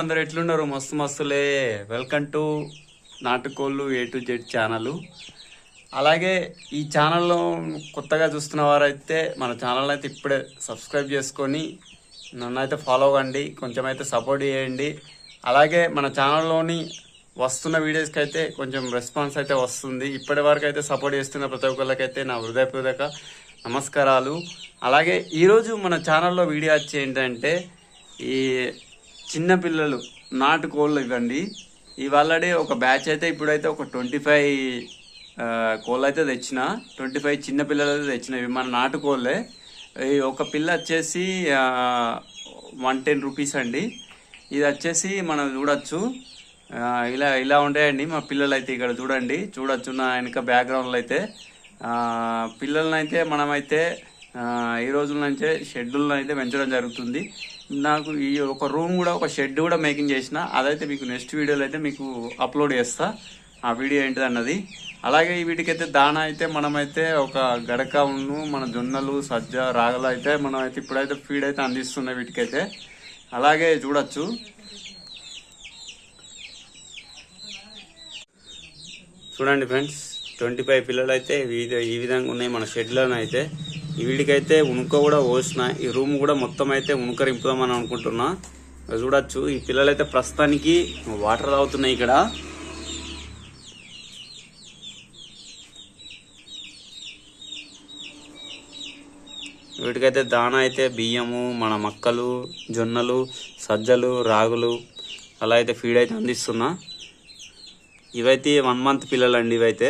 అందరు ఎట్లున్నారు? మస్తు మస్తులే. వెల్కమ్ టు నాటుకోళ్ళు ఏ టు జెడ్ ఛానల్ అలాగే ఈ ఛానల్లో కొత్తగా చూస్తున్న వారైతే మన ఛానల్ అయితే ఇప్పుడే సబ్స్క్రైబ్ చేసుకొని నన్ను అయితే ఫాలో అవ్వండి కొంచెం అయితే సపోర్ట్ చేయండి. అలాగే మన ఛానల్లోని వస్తున్న వీడియోస్కి అయితే కొంచెం రెస్పాన్స్ అయితే వస్తుంది. ఇప్పటి వరకు అయితే సపోర్ట్ చేస్తున్న ప్రతి ఒక్కరికైతే నా హృదయపూర్వక నమస్కారాలు. అలాగే ఈరోజు మన ఛానల్లో వీడియో వచ్చి ఏంటంటే ఈ చిన్నపిల్లలు నాటుకోళ్ళు ఇవ్వండి. ఇవాళడే ఒక బ్యాచ్ అయితే ఇప్పుడైతే ఒక ట్వంటీ ఫైవ్ కోళ్ళు అయితే తెచ్చిన ట్వంటీ ఫైవ్ చిన్నపిల్లలు అయితే తెచ్చిన ఇవి మన నాటుకోళ్ళే. ఈ ఒక పిల్ల వచ్చేసి వన్ టెన్ రూపీస్ అండి. ఇది వచ్చేసి మనం చూడొచ్చు. ఇలా ఇలా ఉంటాయండి మా పిల్లలు అయితే ఇక్కడ చూడండి. చూడొచ్చు నా వెనక బ్యాక్గ్రౌండ్లో అయితే. పిల్లలనైతే మనమైతే ఈ రోజుల నుంచే షెడ్యూల్లో అయితే పెంచడం జరుగుతుంది. నాకు ఈ ఒక రూమ్ కూడా ఒక షెడ్ కూడా మేకింగ్ చేసిన అదైతే మీకు నెక్స్ట్ వీడియోలో అయితే మీకు అప్లోడ్ చేస్తా. ఆ వీడియో ఏంటిది అన్నది అలాగే ఈ వీటికైతే దానా అయితే మనమైతే ఒక గడక ఉన్ను మన జొన్నలు సజ్జ రాగలు అయితే మనం అయితే ఇప్పుడైతే ఫీడ్ అయితే అందిస్తున్నాయి వీటికైతే. అలాగే చూడొచ్చు. చూడండి ఫ్రెండ్స్ ట్వంటీ ఫైవ్ పిల్లలు అయితే ఈ- విధంగా ఉన్నాయి మన షెడ్లోనైతే. వీడికైతే ఉనుక కూడా పోసిన. ఈ రూమ్ కూడా మొత్తం అయితే ఉనుకరింపుదామని అనుకుంటున్నా. ఇక చూడొచ్చు. ఈ పిల్లలైతే ప్రస్తుతానికి వాటర్ తాగుతున్నాయి ఇక్కడ. వీటికైతే దాన అయితే బియ్యము మన మక్కలు జొన్నలు సజ్జలు రాగులు అలా అయితే ఫీడ్ అయితే అందిస్తున్నా. ఇవైతే వన్ మంత్ పిల్లలండి ఇవైతే.